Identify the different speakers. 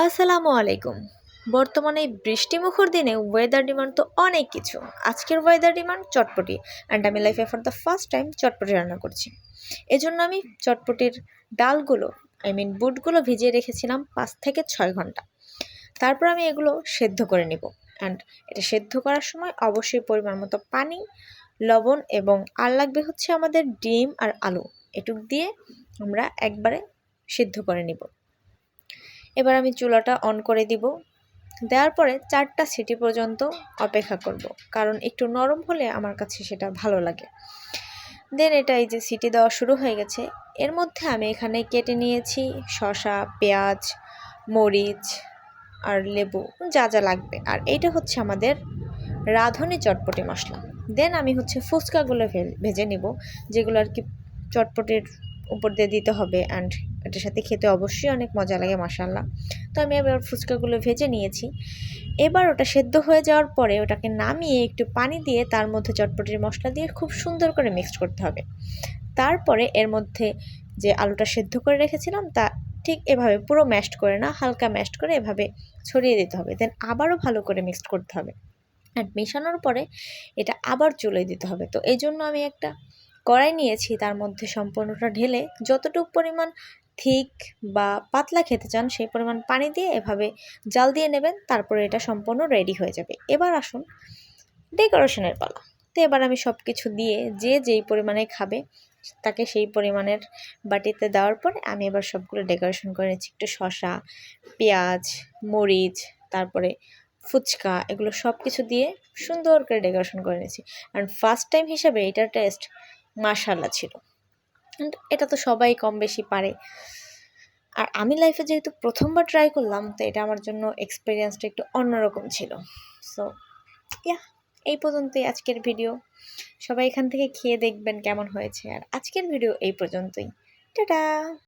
Speaker 1: আসসালামু আলাইকুম। বর্তমানে বৃষ্টিমুখর দিনে ওয়েদার ডিমান্ড তো অনেক কিছু। আজকের ওয়েদার ডিমান্ড চটপটি অ্যান্ড আমি লাইফে ফর দ্য ফার্স্ট টাইম চটপটি রান্না করছি। এজন্য আমি চটপটির ডালগুলো আই মিন বুটগুলো ভিজিয়ে রেখেছিলাম পাঁচ থেকে ছয় ঘণ্টা। তারপর আমি এগুলো সেদ্ধ করে নিব অ্যান্ড এটা সেদ্ধ করার সময় অবশ্যই পরিমাণ মতো পানি, লবণ এবং আর লাগবে হচ্ছে আমাদের ডিম আর আলু। এটুক দিয়ে আমরা একবারে সিদ্ধ করে নিব। এবার আমি চুলাটা অন করে দিব। দেওয়ার পরে চারটা সিটি পর্যন্ত অপেক্ষা করব, কারণ একটু নরম হলে আমার কাছে সেটা ভালো লাগে। দেন এটা এই যে সিটি দেওয়া শুরু হয়ে গেছে। এর মধ্যে আমি এখানে কেটে নিয়েছি শসা, পেঁয়াজ, মরিচ আর লেবু, যা যা লাগবে। আর এইটা হচ্ছে আমাদের রাঁধুনি চটপটি মশলা। দেন আমি হচ্ছে ফুচকাগুলো ভেজে নিব, যেগুলো আর কি চটপটির উপর দিয়ে দিতে হবে অ্যান্ড এটার সাথে খেতে অবশ্যই অনেক মজা লাগে মাসাল্লাহ তো আমি এবার ফুচকাগুলো ভেজে নিয়েছি। এবার ওটা সেদ্ধ হয়ে যাওয়ার পরে ওটাকে নামিয়ে একটু পানি দিয়ে তার মধ্যে চটপটির মশলা দিয়ে খুব সুন্দর করে মিক্সড করতে হবে। তারপরে এর মধ্যে যে আলুটা সেদ্ধ করে রেখেছিলাম তা ঠিক এভাবে পুরো ম্যাশড করে না, হালকা ম্যাশড করে এভাবে ছড়িয়ে দিতে হবে। দেন আবারও ভালো করে মিক্সড করতে হবে। অ্যান্ড মেশানোর পরে এটা আবার চলে দিতে হবে। তো এই জন্য আমি একটা কড়াই নিয়েছি, তার মধ্যে সম্পূর্ণটা ঢেলে যতটুকু পরিমাণ থিক বা পাতলা খেতে চান, সেই পরিমাণ পানি দিয়ে এভাবে জাল দিয়ে নেবেন, তারপরে এটা সম্পূর্ণ রেডি হয়ে যাবে। এবার আসুন ডেকোরেশনের পালা। তো এবার আমি সব কিছু দিয়ে যে যেই পরিমাণে খাবে, তাকে সেই পরিমাণের বাটিতে দেওয়ার পরে আমি এবার সবগুলো ডেকোরেশন করে নিচ্ছি। একটু শশা পেঁয়াজ, মরিচ, তারপরে ফুচকা, এগুলো সব কিছু দিয়ে সুন্দর করে ডেকোরেশন করে নিয়েছি অ্যান্ড ফার্স্ট টাইম হিসাবে এটার টেস্ট মাশাল্লা ছিল। এটা তো সবাই কম বেশি পারে। আর আমি লাইফে যেহেতু প্রথমবার ট্রাই করলাম, তো এটা আমার জন্য এক্সপিরিয়েন্সটা একটু অন্যরকম ছিল। সো ইয়া এই পর্যন্তই আজকের ভিডিও সবাই এখান থেকে খেয়ে দেখবেন কেমন হয়েছে। আর আজকের ভিডিও এই পর্যন্তই। টাটা!